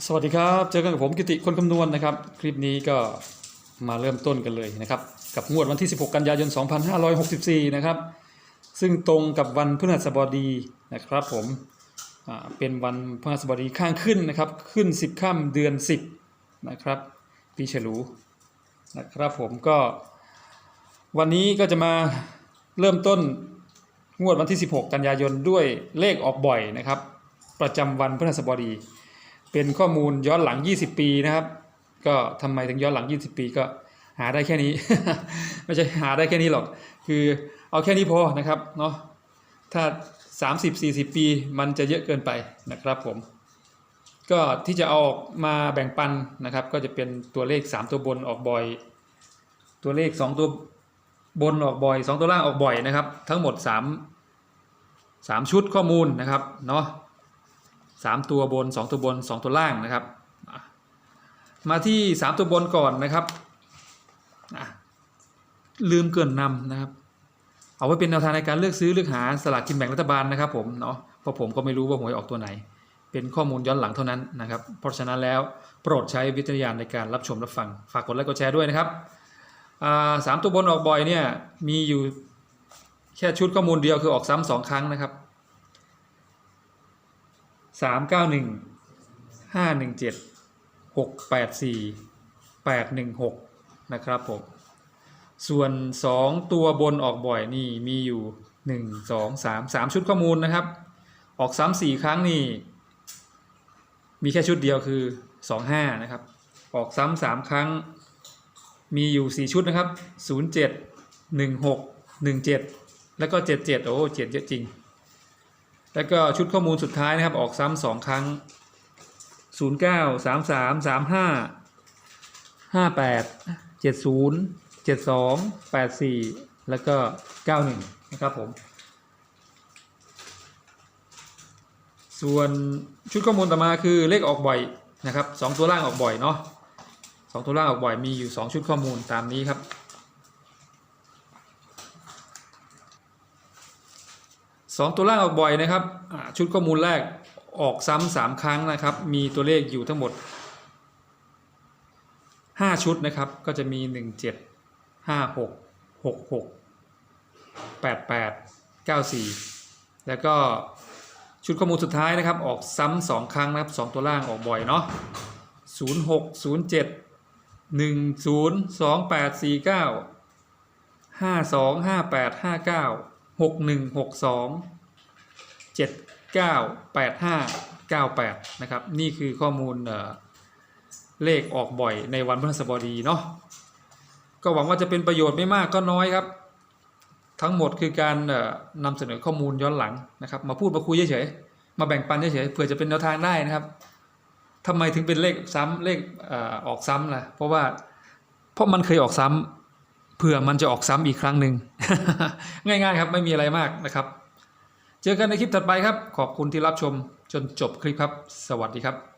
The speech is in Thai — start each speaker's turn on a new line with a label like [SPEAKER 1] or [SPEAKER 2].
[SPEAKER 1] สวัสดีครับ เจอกันกับผมกิติคนคำนวณนะครับ คลิปนี้ก็มาเริ่มต้นกันเลยนะครับ กับงวดวันที่ 16 กันยายน 2564 นะครับ ซึ่งตรงกับวันพฤหัสบดีนะครับผมเป็นวันพฤหัสบดีข้างขึ้นนะครับ ขึ้น 10ค่ำเดือน 10 นะครับ ปีฉลูนะครับผมก็วันนี้ก็จะมาเริ่มต้นงวดวันที่ 16 กันยายนด้วยเลขออกบ่อยนะครับ ประจำวันพฤหัสบดี เป็นข้อมูลย้อนหลัง 20 ปีนะครับ ก็ทำไมถึงย้อนหลัง 20 ปีก็หาได้แค่นี้ ไม่ใช่หาได้แค่นี้หรอก คือเอาแค่นี้พอนะครับเนาะถ้า 30-40 ปีมันจะเยอะเกินไปนะครับผม ก็ที่จะเอาออกมาแบ่งปันนะครับ ก็จะเป็นตัวเลข 3 ตัวบนออกบ่อย ตัวเลข 2 ตัวบนออกบ่อย 2 ตัวล่างออกบ่อยนะครับ ทั้งหมด 3 3 ชุดข้อมูลนะครับเนาะ สามตัวบนสองตัวบนสองตัวล่างนะครับ มาที่สามตัวบนก่อนนะครับ ลืมเกินนำนะครับ เอาไว้เป็นแนวทางในการเลือกซื้อเลือกหาสลากกินแบ่งรัฐบาลนะครับผมเนาะเพราะผมก็ไม่รู้ว่าหวยออกตัวไหน เป็นข้อมูลย้อนหลังเท่านั้นนะครับ เพราะฉะนั้นแล้วโปรดใช้วิจารณญาณในการรับชมรับฟัง ฝากกดไลค์กดแชร์ด้วยนะครับสามตัวบนออกบ่อยเนี่ยมีอยู่แค่ชุดข้อมูลเดียวคือออกซ้ำสองครั้งนะครับ สามเก้าหนึ่งห้าหนึ่งเจ็ดหกแปดสี่แปดหนึ่งหกนะครับผมส่วนสองตัวบนออกบ่อยนี่มีอยู่หนึ่งสองสามสามชุดข้อมูลนะครับ ออกซ้ำสี่ครั้งนี่มีแค่ชุดเดียวคือสองห้านะครับ ออกซ้ำสามครั้งมีอยู่สี่ชุดนะครับศูนย์เจ็ดหนึ่งหกหนึ่งเจ็ดแล้วก็เจ็ดเจ็ดโอ้เจ็ดเยอะจริง แล้วก็ชุดข้อมูลสุดท้ายนะครับออกซ้ำสองครั้ง 0 9 3 3 3 5 5 8 7 0 7 2 8 4 แล้วก็ 91 นะครับผม ส่วนชุดข้อมูลต่อมาคือเลขออกบ่อยนะครับสองตัวล่างออกบ่อยเนาะสองตัวล่างออกบ่อยมีอยู่ 2 ชุดข้อมูลตามนี้ครับ สองตัวล่างออกบ่อยนะครับชุดข้อมูลแรกออกซ้ำสามครั้งนะครับ มีตัวเลขอยู่ทั้งหมด 5 ชุดนะครับ ก็จะมี 1 7 5 6 6 6 8 8 9 4 แล้วก็ชุดข้อมูลสุดท้ายนะครับ ออกซ้ำสองครั้งนะครับสองตัวล่างออกบ่อยเนาะ0 6 0 7 1 0 2 8 4 9 5 2 5 8 5 9 หกหนึ่งหกสองเจ็ดเก้าแปดห้าเก้าแปดนะครับ นี่คือข้อมูลเเลขออกบ่อยในวันพฤหัสบดีเนาะก็หวังว่าจะเป็นประโยชน์ไม่มากก็น้อยครับ ทั้งหมดคือการเอ่อนำเสนอข้อมูลย้อนหลังนะครับ มาพูดมาคุยเฉยๆมาแบ่งปันเฉยๆเผื่อจะเป็นแนวทางได้นะครับทำไมถึงเป็นเลขซ้ำเลขออออกซ้ำล่ะเพราะว่าเพราะมันเคยออกซ้ำเผื่อมันจะออกซ้ำอีกครั้งหนึ่ง ง่ายๆครับไม่มีอะไรมากนะครับ เจอกันในคลิปถัดไปครับ ขอบคุณที่รับชมจนจบคลิปครับ สวัสดีครับ